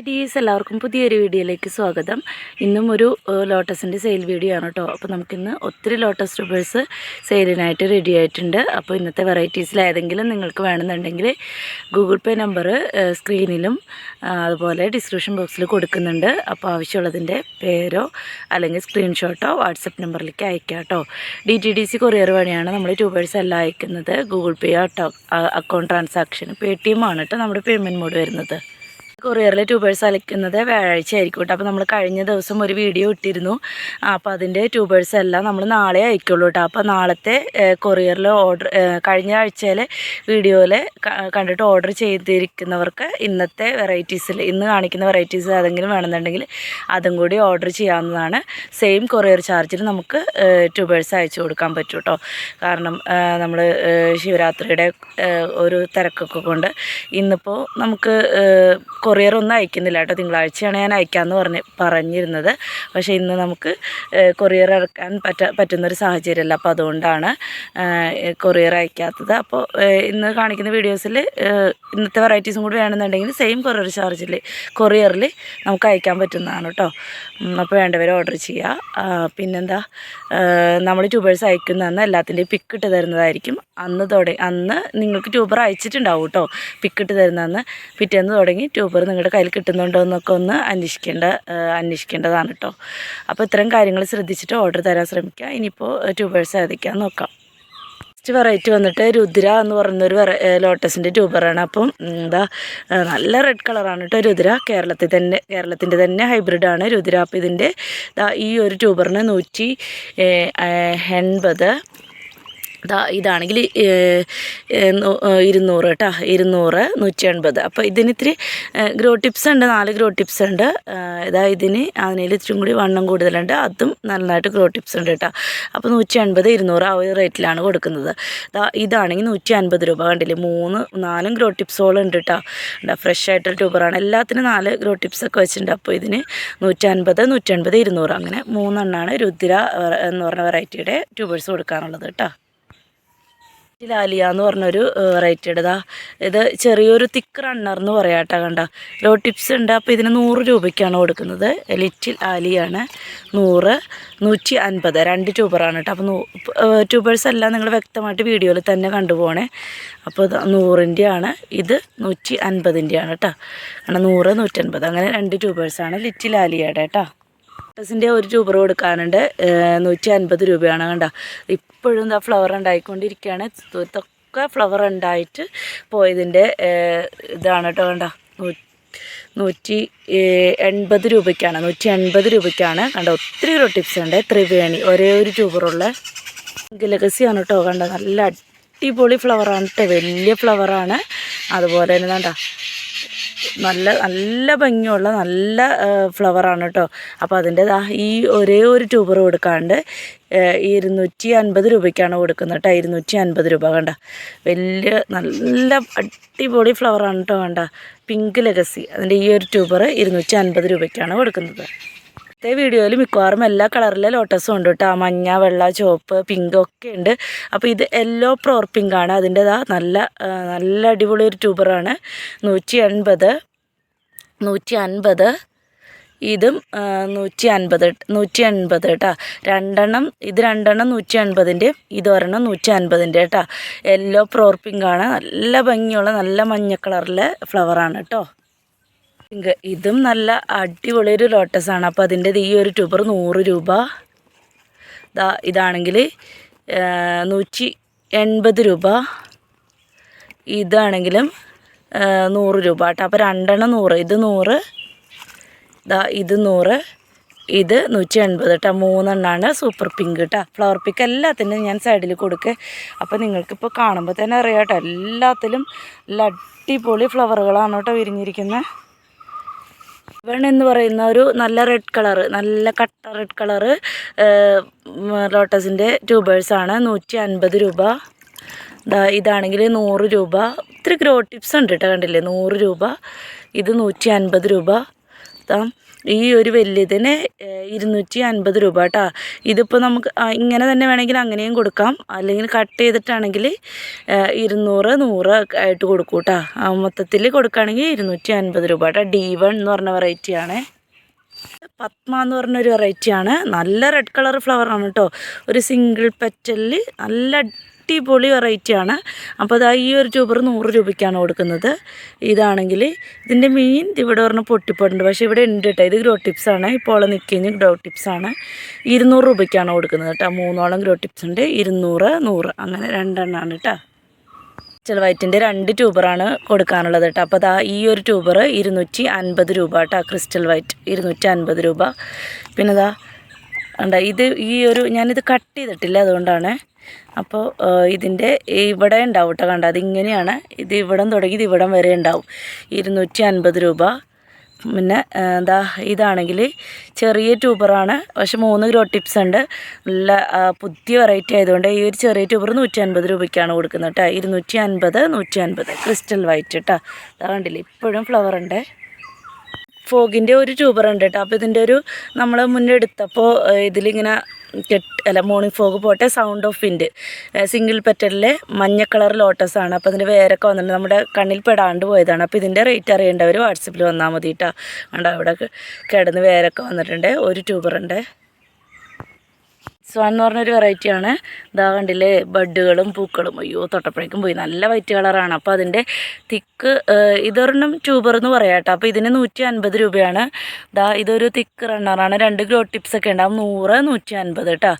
Hi ഡീസ് എല്ലാവർക്കും പുതിയൊരു വീഡിയോയിലേക്ക് സ്വാഗതം. ഇന്നും ഒരു ലോട്ടസിന്റെ സെയിൽ വീഡിയോ ആണ് കേട്ടോ അപ്പോൾ നമുക്കിന്ന് ഒത്തിരി ലോട്ടസ് ട്യൂബേഴ്സ് സെയിലിനായിട്ട് റെഡി ആയിട്ടുണ്ട്. അപ്പോൾ ഇന്നത്തെ വെറൈറ്റീസിൽ ഏതെങ്കിലും നിങ്ങൾക്ക് വേണമെന്നുണ്ടെങ്കിൽ ഗൂഗിൾ പേ നമ്പർ സ്ക്രീനിലും അതുപോലെ ഡിസ്ക്രിപ്ഷൻ ബോക്സിൽ കൊടുക്കുന്നുണ്ട്. അപ്പോൾ ആവശ്യമുള്ളതിന്റെ പേരോ അല്ലെങ്കിൽ സ്ക്രീൻഷോട്ടോ വാട്സപ്പ് നമ്പറിലേക്ക് അയക്കാം കേട്ടോ D T D C courier വഴിയാണ് നമ്മൾ ട്യൂബേഴ്സ് എല്ലാം അയക്കുന്നത്. Google pay account transaction Paytm ആണ് കേട്ടോ നമ്മുടെ പേയ്മെന്റ് മോഡ് വരുന്നത്. കൊറിയറിലെ ട്യൂബേഴ്സ് അലക്കുന്നത് വ്യാഴാഴ്ച ആയിരിക്കും കേട്ടോ. അപ്പോൾ നമ്മൾ കഴിഞ്ഞ ദിവസം ഒരു വീഡിയോ ഇട്ടിരുന്നു. അപ്പോൾ അതിന്റെ ട്യൂബേഴ്സ് എല്ലാം നമ്മൾ നാളെ അയക്കുള്ളൂ കേട്ടോ. അപ്പോൾ നാളത്തെ കൊറിയറിൽ ഓർഡർ കഴിഞ്ഞ ആഴ്ചയിലെ വീഡിയോയിൽ കണ്ടിട്ട് ഓർഡർ ചെയ്തിരിക്കുന്നവർക്ക് ഇന്നത്തെ വെറൈറ്റീസിൽ ഇന്ന് കാണിക്കുന്ന വെറൈറ്റീസ് ഏതെങ്കിലും വേണമെന്നുണ്ടെങ്കിൽ അതും കൂടി ഓർഡർ ചെയ്യാവുന്നതാണ്. സെയിം കൊറിയർ ചാർജിൽ നമുക്ക് ട്യൂബേഴ്സ് അയച്ചു കൊടുക്കാൻ പറ്റും കേട്ടോ. കാരണം നമ്മൾ ശിവരാത്രിയുടെ ഒരു തിരക്കൊക്കെ കൊണ്ട് ഇന്നിപ്പോൾ നമുക്ക് കൊറിയർ ഒന്നും അയക്കുന്നില്ല കേട്ടോ. തിങ്കളാഴ്ചയാണ് ഞാൻ അയക്കാമെന്ന് പറഞ്ഞ് പറഞ്ഞിരുന്നത്. പക്ഷേ ഇന്ന് നമുക്ക് കൊറിയർ ഇറക്കാൻ പറ്റ പറ്റുന്നൊരു സാഹചര്യമല്ല. അപ്പോൾ അതുകൊണ്ടാണ് കൊറിയർ അയക്കാത്തത്. അപ്പോൾ ഇന്ന് കാണിക്കുന്ന വീഡിയോസിൽ ഇന്നത്തെ വെറൈറ്റീസും കൂടി വേണമെന്നുണ്ടെങ്കിൽ സെയിം കൊറിയർ ചാർജിൽ കൊറിയറിൽ നമുക്ക് അയക്കാൻ പറ്റുന്നതാണ് കേട്ടോ. അപ്പോൾ വേണ്ടവർ ഓർഡർ ചെയ്യുക. പിന്നെന്താ നമ്മൾ ട്യൂബേഴ്സ് അയക്കുന്ന അന്ന് എല്ലാത്തിന്റെയും പിക്ക് ഇട്ട് തരുന്നതായിരിക്കും. അന്ന് തുടങ്ങി അന്ന് നിങ്ങൾക്ക് ട്യൂബർ അയച്ചിട്ടുണ്ടാവും കേട്ടോ. പിക്ക് ഇട്ട് തരുന്നതെന്ന് പിറ്റേന്ന് തുടങ്ങി ട്യൂബർ നിങ്ങളുടെ കയ്യിൽ കിട്ടുന്നുണ്ടോ എന്നൊക്കെ ഒന്ന് അന്വേഷിക്കേണ്ട അന്വേഷിക്കേണ്ടതാണ് കേട്ടോ അപ്പോൾ ഇത്തരം കാര്യങ്ങൾ ശ്രദ്ധിച്ചിട്ട് ഓർഡർ തരാൻ ശ്രമിക്കുക. ഇനിയിപ്പോൾ ട്യൂബേഴ്സ് ഏതൊക്കെയാ നോക്കാം. നെക്സ്റ്റ് വെറൈറ്റി വന്നിട്ട് രുദ്ര എന്ന് പറയുന്നൊരു വെറ ലോട്ടസിന്റെ ട്യൂബറാണ്. അപ്പം എന്താ നല്ല റെഡ് കളറാണ് കേട്ടോ രുദ്ര. കേരളത്തിൽ തന്നെ കേരളത്തിന്റെ തന്നെ ഹൈബ്രിഡാണ് രുദ്ര. അപ്പം ഇതിന്റെ ഈ ഒരു ട്യൂബറിന് നൂറ്റി എൺപത് ഇതാണെങ്കിൽ ഇരുന്നൂറ് കേട്ടോ. ഇരുന്നൂറ് നൂറ്റി എൺപത് അപ്പോൾ ഇതിന് ഇത്തിരി ഗ്രോ ടിപ്സ് ഉണ്ട്. നാല് ഗ്രോ ടിപ്സ് ഉണ്ട്. ഇതാ ഇതിന് അതിനെ ഇത്തിരി കൂടി വണ്ണം കൂടുതലുണ്ട്. അതും നന്നായിട്ട് ഗ്രോ ടിപ്സ് ഉണ്ട് കേട്ടോ. അപ്പോൾ നൂറ്റി എൺപത് ഇരുന്നൂറ് ആ ഒരു റേറ്റിലാണ് കൊടുക്കുന്നത്. ഇതാണെങ്കിൽ നൂറ്റി അൻപത് രൂപ കണ്ടില്ലേ? മൂന്ന് നാലും ഗ്രോ ടിപ്സോളം ഉണ്ട് കേട്ടോ. ഫ്രഷ് ആയിട്ടുള്ള ട്യൂബറാണ് എല്ലാത്തിനും നാല് ഗ്രോ ടിപ്സ് ഒക്കെ വെച്ചിട്ടുണ്ട്. അപ്പോൾ ഇതിന് നൂറ്റി അൻപത് നൂറ്റി അൻപത് ഇരുന്നൂറ്. അങ്ങനെ മൂന്നെണ്ണമാണ് രുദ്ര എന്ന് പറഞ്ഞ വെറൈറ്റിയുടെ ട്യൂബേഴ്സ് കൊടുക്കാനുള്ളത് കേട്ടോ. ലാലിയ എന്ന് പറഞ്ഞൊരു വെറൈറ്റിയുടെ ഇതാ ചെറിയൊരു തിക്ക് റണ്ണർ എന്ന് പറയാം കേട്ടോ കണ്ട. ലോ ടിപ്സ് ഉണ്ട്. അപ്പോൾ ഇതിന് നൂറ് രൂപയ്ക്കാണ് കൊടുക്കുന്നത്. ലിറ്റിൽ ആലിയാണ് നൂറ് നൂറ്റി അൻപത്. രണ്ട് ട്യൂബറാണ് കേട്ടോ. അപ്പോൾ ട്യൂബേഴ്സ് എല്ലാം നിങ്ങൾ വ്യക്തമായിട്ട് വീഡിയോയിൽ തന്നെ കണ്ടുപോകണേ അപ്പോൾ ഇത് നൂറിന്റെയാണ് ഇത് നൂറ്റി അൻപതിന്റെയാണ് കേട്ടോ. കാരണം നൂറ് നൂറ്റൻപത്. അങ്ങനെ രണ്ട് ട്യൂബേഴ്സാണ് ലിറ്റിൽ ആലിയയുടെ കേട്ടോ. ിന്റെ ഒരു രൂപ കൊടുക്കാനുണ്ട്. നൂറ്റി അൻപത് രൂപയാണ് കണ്ട. ഇപ്പോഴും എന്താ ഫ്ലവർ ഉണ്ടായിക്കൊണ്ടിരിക്കുകയാണ്. ഇതൊക്കെ ഫ്ലവർ ഉണ്ടായിട്ട് പോയതിന്റെ ഇതാണ് കേട്ടോ കണ്ട. നൂറ്റി എൺപത് രൂപയ്ക്കാണ്. നൂറ്റി എൺപത് രൂപയ്ക്കാണ് കണ്ട. ഒത്തിരി ഒരു ടിപ്സ് ഉണ്ട്. ത്രിവേണി ഒരേ ഒരു ട്യൂബറുള്ള ഗലഗസിയാണ് കേട്ടോ കണ്ട. നല്ല അടിപൊളി ഫ്ലവറാണ് കേട്ടോ. വലിയ ഫ്ലവറാണ് അതുപോലെ തന്നെ കണ്ട. നല്ല നല്ല ഭംഗിയുള്ള നല്ല ഫ്ലവറാണ് കേട്ടോ അപ്പോൾ അതിന്റെ ഈ ഒരേ ഒരു ട്യൂബർ കൊടുക്കാണ്ട് ഇരുന്നൂറ്റി അൻപത് രൂപയ്ക്കാണ് കൊടുക്കുന്നത് കേട്ടോ ഇരുന്നൂറ്റി അൻപത് രൂപ കണ്ട. വലിയ നല്ല അടിപൊളി ഫ്ലവറാണ് കേട്ടോ കണ്ട. പിങ്ക് ലെഗസി അതിന്റെ ഈ ഒരു ട്യൂബർ ഇരുന്നൂറ്റി അൻപത് രൂപയ്ക്കാണ് കൊടുക്കുന്നത്. ഇന്നത്തെ വീഡിയോയിൽ മിക്കവാറും എല്ലാ കളറിലെ ലോട്ടസും ഉണ്ട് കേട്ടോ മഞ്ഞ വെള്ള ചുവപ്പ് പിങ്ക് ഒക്കെ ഉണ്ട്. അപ്പോൾ ഇത് യെല്ലോ പ്രോർ പിങ്ക് ആണ്. അതിന്റെതാ നല്ല നല്ല അടിപൊളി ഒരു ട്യൂബറാണ് നൂറ്റി എൺപത് നൂറ്റി അൻപത് ഇതും നൂറ്റി അൻപത് നൂറ്റി അൻപത് കേട്ടോ രണ്ടെണ്ണം ഇത് രണ്ടെണ്ണം നൂറ്റി അൻപതിന്റെയും ഇതൊരെണ്ണം നൂറ്റി അൻപതിന്റെ കേട്ടോ യെല്ലോ പ്രോർ പിങ്ക് ആണ്. നല്ല ഭംഗിയുള്ള നല്ല മഞ്ഞ കളറിലെ ഫ്ലവറാണ് കേട്ടോ പിങ്ക് ഇതും നല്ല അടിപൊളി ഒരു ലോട്ടസാണ് അപ്പോൾ അതിന്റെ ഈ ഒരു ട്യൂബർ നൂറ് രൂപ. ദാ ഇതാണെങ്കിൽ നൂറ്റി എൺപത് രൂപ. ഇതാണെങ്കിലും നൂറ് രൂപ കേട്ടോ. അപ്പോൾ രണ്ടെണ്ണം നൂറ്. ഇത് നൂറ്. ദാ ഇത് നൂറ്. ഇത് നൂറ്റി എൺപത് കേട്ടോ. മൂന്നെണ്ണമാണ് സൂപ്പർ പിങ്ക് കേട്ടോ. ഫ്ലവർ പിക്ക് എല്ലാത്തിനും ഞാൻ സൈഡിൽ കൊടുക്കുക അപ്പോൾ നിങ്ങൾക്കിപ്പോൾ കാണുമ്പോൾ തന്നെ അറിയാം കേട്ടോ. എല്ലാത്തിലും നല്ല അടിപൊളി ഫ്ലവറുകളാണ് കേട്ടോ വിരിഞ്ഞിരിക്കുന്നത് ഇവൺ എന്ന് പറയുന്ന ഒരു നല്ല റെഡ് കളറ് നല്ല കട്ട റെഡ് കളറ് ലോട്ടസിന്റെ ട്യൂബേഴ്സാണ് നൂറ്റി അൻപത് രൂപ. ഇതാണെങ്കിൽ നൂറ് രൂപ. ഒത്തിരി ഗ്രോ ടിപ്സ് ഉണ്ട് കേട്ടോ കണ്ടില്ലേ? നൂറ് രൂപ. ഇത് നൂറ്റി അൻപത് രൂപ ഈ ഒരു വലിയതിന് ഇരുന്നൂറ്റി അൻപത് രൂപ കേട്ടോ ഇതിപ്പോൾ നമുക്ക് ഇങ്ങനെ തന്നെ വേണമെങ്കിൽ അങ്ങനെയും കൊടുക്കാം. അല്ലെങ്കിൽ കട്ട് ചെയ്തിട്ടാണെങ്കിൽ ഇരുന്നൂറ് നൂറ് ആയിട്ട് കൊടുക്കും കേട്ടോ മൊത്തത്തിൽ കൊടുക്കുകയാണെങ്കിൽ ഇരുന്നൂറ്റി അൻപത് രൂപ കേട്ടോ ഡി വൺ എന്ന് പറഞ്ഞ വെറൈറ്റിയാണ് പത്മ എന്ന് പറഞ്ഞൊരു വെറൈറ്റിയാണ് നല്ല റെഡ് കളർ ഫ്ലവറാണ് കേട്ടോ ഒരു സിംഗിൾ പെറ്റലിൽ നല്ല അടിപൊളി വെറൈറ്റിയാണ് അപ്പോൾ അതാ ഈ ഒരു ട്യൂബർ നൂറ് രൂപയ്ക്കാണ് കൊടുക്കുന്നത്. ഇതാണെങ്കിൽ ഇതിന്റെ മീൻ ഇവിടെ പറഞ്ഞ പൊട്ടിപ്പോയിട്ടുണ്ട്. പക്ഷേ ഇവിടെ ഉണ്ട് കേട്ടോ ഇത് ഗ്രോ ടിപ്സ് ആണ്. ഇപ്പോൾ നിൽക്കുന്ന ഗ്രോ ടിപ്സ് ആണ്. ഇരുന്നൂറ് രൂപയ്ക്കാണ് കൊടുക്കുന്നത് കേട്ടോ മൂന്നോളം ഗ്രോ ടിപ്സ് ഉണ്ട്. ഇരുന്നൂറ് നൂറ് അങ്ങനെ രണ്ടെണ്ണമാണ് കേട്ടോ ക്രിസ്റ്റൽ വൈറ്റിന്റെ രണ്ട് ട്യൂബറാണ് കൊടുക്കാനുള്ളത് കേട്ടോ അപ്പോൾ ദാ ഈ ഒരു ട്യൂബർ ഇരുന്നൂറ്റി അൻപത് രൂപ കേട്ടോ ക്രിസ്റ്റൽ വൈറ്റ് ഇരുന്നൂറ്റി അൻപത് രൂപ. പിന്നെ ദാ ഉണ്ട് ഇത് ഈ ഒരു ഞാനിത് കട്ട് ചെയ്തിട്ടില്ല അതുകൊണ്ടാണ് അപ്പോൾ ഇതിന്റെ ഇവിടെ ഉണ്ടാവും കേട്ടോ കണ്ട? അതിങ്ങനെയാണ്. ഇത് ഇവിടം തുടങ്ങി ഇത് ഇവിടം വരെ ഉണ്ടാവും. ഇരുന്നൂറ്റി അൻപത് രൂപ. പിന്നെ എന്താ ഇതാണെങ്കിൽ ചെറിയ ട്യൂബറാണ് പക്ഷെ മൂന്ന് ഗ്രോ ടിപ്സ് ഉണ്ട്. നല്ല പുതിയ വെറൈറ്റി ആയതുകൊണ്ട് ഈ ഒരു ചെറിയ ട്യൂബർ നൂറ്റി അൻപത് രൂപയ്ക്കാണ് കൊടുക്കുന്നത് കേട്ടോ ഇരുന്നൂറ്റി അൻപത് നൂറ്റി അൻപത് ക്രിസ്റ്റൽ വൈറ്റ് കേട്ടോ അതാ കണ്ടില്ലേ ഇപ്പോഴും ഫ്ലവർ ഉണ്ട്. ഫോഗിന്റെ ഒരു ട്യൂബർ ഉണ്ട് കേട്ടോ അപ്പോൾ ഇതിന്റെ ഒരു നമ്മൾ മുന്നേ എടുത്തപ്പോൾ ഇതിലിങ്ങനെ കെട്ട് അല്ല മോർണിംഗ് ഫോഗ് പോട്ടെ സൗണ്ട് ഓഫ് വിൻഡ് സിംഗിൾ പെറ്റലിലെ മഞ്ഞ കളർ ലോട്ടസ് ആണ്. അപ്പോൾ അതിന്റെ വേരൊക്കെ വന്നിട്ടുണ്ട്. നമ്മുടെ കണ്ണിൽ പെടാണ്ട് പോയതാണ്. അപ്പോൾ ഇതിന്റെ റേറ്റ് അറിയേണ്ടവർ വാട്സപ്പിൽ വന്നാൽ മതി കേട്ടോ അവിടെ കിടന്ന് വേരൊക്കെ വന്നിട്ടുണ്ട്. ഒരു ട്യൂബർ ഉണ്ട്. സ്വാൻ എന്ന് പറഞ്ഞൊരു വെറൈറ്റിയാണ്. ഇതാ കണ്ടില്ലേ ബഡുകളും പൂക്കളും. അയ്യോ തൊട്ടപ്പോഴേക്കും പോയി. നല്ല വൈറ്റ് കളറാണ്. അപ്പോൾ അതിന്റെ തിക്ക് ഇതൊരെണ്ണം ട്യൂബർ എന്ന് പറയാം കേട്ടോ. അപ്പോൾ ഇതിന് നൂറ്റി അൻപത് രൂപയാണ്. ഇതാ ഇതൊരു തിക്ക് റണ്ണറാണ്. രണ്ട് ഗ്രോ ടിപ്സ് ഒക്കെ ഉണ്ടാവും നൂറ് നൂറ്റി അൻപത് കേട്ടോ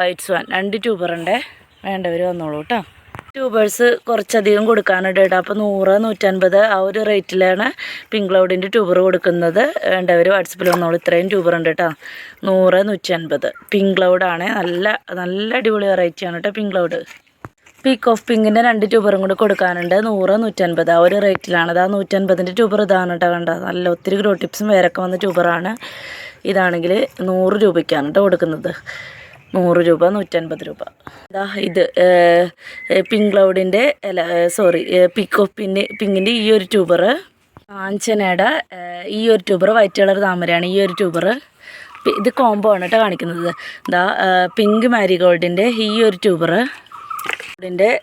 വൈറ്റ് സ്വാൻ. രണ്ട് ട്യൂബറിന്റെ വേണ്ടവർ വന്നോളൂ കേട്ടോ ട്യൂബേഴ്സ് കുറച്ചധികം കൊടുക്കാനുണ്ട് കേട്ടോ. അപ്പോൾ നൂറ് നൂറ്റൻപത് ആ ഒരു റേറ്റിലാണ് പിങ്ക് ക്ലൗഡിന്റെ ട്യൂബർ കൊടുക്കുന്നത്. വേണ്ടവർ വാട്സപ്പിൽ വന്നോളൂ. ഇത്രയും ട്യൂബർ ഉണ്ട് കേട്ടോ. നൂറ് നൂറ്റൻപത്. പിങ്ക് ക്ലൗഡാണ് നല്ല നല്ല അടിപൊളി വെറൈറ്റിയാണ് കേട്ടോ പിങ്ക് ക്ലൗഡ് പീക്ക് ഓഫ് പിങ്കിന്റെ രണ്ട് ട്യൂബറും കൂടി കൊടുക്കാനുണ്ട്. നൂറ് നൂറ്റൻപത് ആ ഒരു റേറ്റിലാണ് അത് ആ നൂറ്റൻപതിന്റെ ട്യൂബർ ഇതാണ് കേട്ടോ കണ്ടത്. നല്ല ഒത്തിരി ഗ്രോ ടിപ്സും വേരൊക്കെ വന്ന ട്യൂബറാണ് ഇതാണെങ്കിൽ നൂറ് രൂപയ്ക്കാണ് കേട്ടോ കൊടുക്കുന്നത്. നൂറ് രൂപ നൂറ്റൻപത് രൂപ. ഇതാ ഇത് പിങ്ക് ക്ലൗഡിന്റെ അല്ല സോറി പിക്കോപ്പിന്റെ പിങ്കിന്റെ ഈ ഒരു ട്യൂബർ. കാഞ്ചനയുടെ ഈ ഒരു ട്യൂബർ വൈറ്റ് കളർ താമരയാണ് ഈ ഒരു ട്യൂബർ. ഇത് കോംബോ ആണ് കേട്ടോ കാണിക്കുന്നത്. ഇതാ പിങ്ക് മാരിഗോൾഡിന്റെ ഈ ഒരു ട്യൂബർ.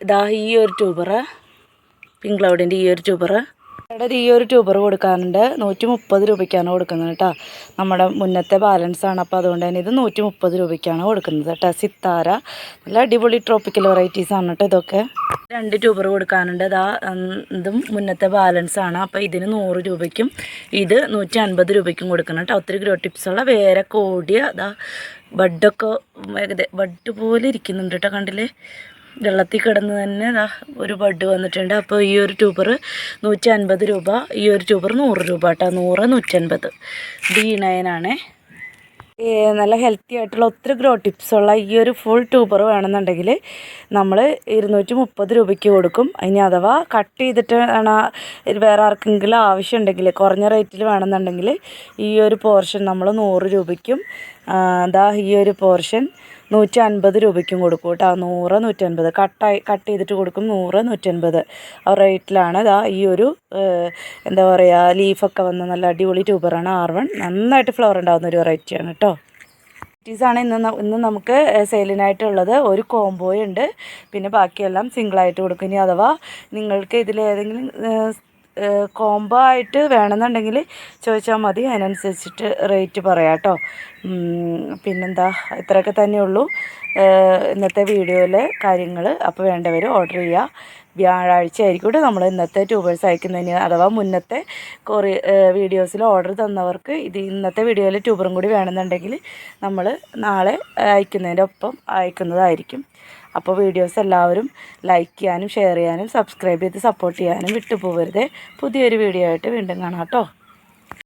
ഇതാ ഈ ഒരു ട്യൂബർ. പിങ്ക് ക്ലൗഡിന്റെ ഈ ഒരു ട്യൂബർ. ഇവിടെ ഈ ഒരു ട്യൂബർ കൊടുക്കാനുണ്ട് നൂറ്റി മുപ്പത് രൂപയ്ക്കാണ് കൊടുക്കുന്നത് കേട്ടോ. നമ്മുടെ മുന്നത്തെ ബാലൻസ് ആണ്. അപ്പോൾ അതുകൊണ്ട് തന്നെ ഇത് നൂറ്റി മുപ്പത് രൂപയ്ക്കാണ് കൊടുക്കുന്നത് കേട്ടോ. സിത്താര. നല്ല അടിപൊളി ട്രോപ്പിക്കൽ വെറൈറ്റീസ് ആണ് കേട്ടോ ഇതൊക്കെ. രണ്ട് ട്യൂബർ കൊടുക്കാനുണ്ട്. ഇതാ ഇതും മുന്നത്തെ ബാലൻസ് ആണ്. അപ്പോൾ ഇതിന് നൂറ് രൂപയ്ക്കും ഇത് നൂറ്റി അൻപത് രൂപയ്ക്കും കൊടുക്കണം കേട്ടോ. ഒത്തിരി ഗ്രോ ടിപ്സുള്ള വേറെ കൂടിയ ഇതാ ബഡൊക്കെ ബഡ് പോലെ ഇരിക്കുന്നുണ്ട് കേട്ടോ കണ്ടില്ലേ? വെള്ളത്തിൽ കിടന്ന് തന്നെ ഒരു ബഡ് വന്നിട്ടുണ്ട്. അപ്പോൾ ഈ ഒരു ട്യൂബർ നൂറ്റി അൻപത് രൂപ ഈ ഒരു ട്യൂബർ നൂറ് രൂപ കേട്ടോ. നൂറ് നൂറ്റൻപത്. ഡി നയനാണേ നല്ല ഹെൽത്തി ആയിട്ടുള്ള ഒത്തിരി ഗ്രോ ടിപ്സ് ഉള്ള ഈ ഒരു ഫുൾ ട്യൂബർ വേണമെന്നുണ്ടെങ്കിൽ നമ്മൾ ഇരുന്നൂറ്റി മുപ്പത് രൂപയ്ക്ക് കൊടുക്കും. ഇനി അഥവാ കട്ട് ചെയ്തിട്ട് ആണ് വേറെ ആർക്കെങ്കിലും ആവശ്യമുണ്ടെങ്കിൽ കുറഞ്ഞ റേറ്റിൽ വേണമെന്നുണ്ടെങ്കിൽ ഈ ഒരു പോർഷൻ നമ്മൾ നൂറ് രൂപയ്ക്കും അതാ ഈ ഒരു പോർഷൻ നൂറ്റി അൻപത് രൂപയ്ക്കും കൊടുക്കും കേട്ടോ. നൂറ് നൂറ്റൻപത്. കട്ടായി കട്ട് ചെയ്തിട്ട് കൊടുക്കും നൂറ് നൂറ്റൻപത്. ആ റേറ്റിലാണ് ഇതാ ഈ ഒരു എന്താ പറയുക ലീഫൊക്കെ വന്ന നല്ല അടിപൊളി ട്യൂബറാണ് ആർ വൺ. നന്നായിട്ട് ഫ്ലവർ ഉണ്ടാകുന്ന ഒരു വെറൈറ്റിയാണ് കേട്ടോ. വെറൈറ്റീസാണ് ഇന്ന് ഇന്ന് നമുക്ക് സെയിലിനായിട്ടുള്ളത് ഒരു കോംബോയുണ്ട് പിന്നെ ബാക്കിയെല്ലാം സിംഗിളായിട്ട് കൊടുക്കും. ഇനി അഥവാ നിങ്ങൾക്ക് ഇതിലേതെങ്കിലും കോംബോ ആയിട്ട് വേണമെന്നുണ്ടെങ്കിൽ ചോദിച്ചാൽ മതി. അതിനനുസരിച്ചിട്ട് റേറ്റ് പറയാം കേട്ടോ പിന്നെന്താ? ഇത്രയൊക്കെ തന്നെയുള്ളൂ. ഇന്നത്തെ വീഡിയോയിലെ കാര്യങ്ങൾ അപ്പോൾ വേണ്ടവർ ഓർഡർ ചെയ്യുക. വ്യാഴാഴ്ച ആയിരിക്കും നമ്മൾ ഇന്നത്തെ ട്യൂബേഴ്സ് അയക്കുന്നതിന്. അഥവാ മുന്നത്തെ കൊറി വീഡിയോസിൽ ഓർഡർ തന്നവർക്ക് ഇത് ഇന്നത്തെ വീഡിയോയിൽ ട്യൂബറും കൂടി വേണമെന്നുണ്ടെങ്കിൽ നമ്മൾ നാളെ അയക്കുന്നതിന്റെ ഒപ്പം അയക്കുന്നതായിരിക്കും. അപ്പോൾ വീഡിയോസ് എല്ലാവരും ലൈക്ക് ചെയ്യാനും ഷെയർ ചെയ്യാനും സബ്സ്ക്രൈബ് ചെയ്ത് സപ്പോർട്ട് ചെയ്യാനും വിട്ടുപോകരുത് പുതിയൊരു വീഡിയോ ആയിട്ട് വീണ്ടും കാണാം കേട്ടോ.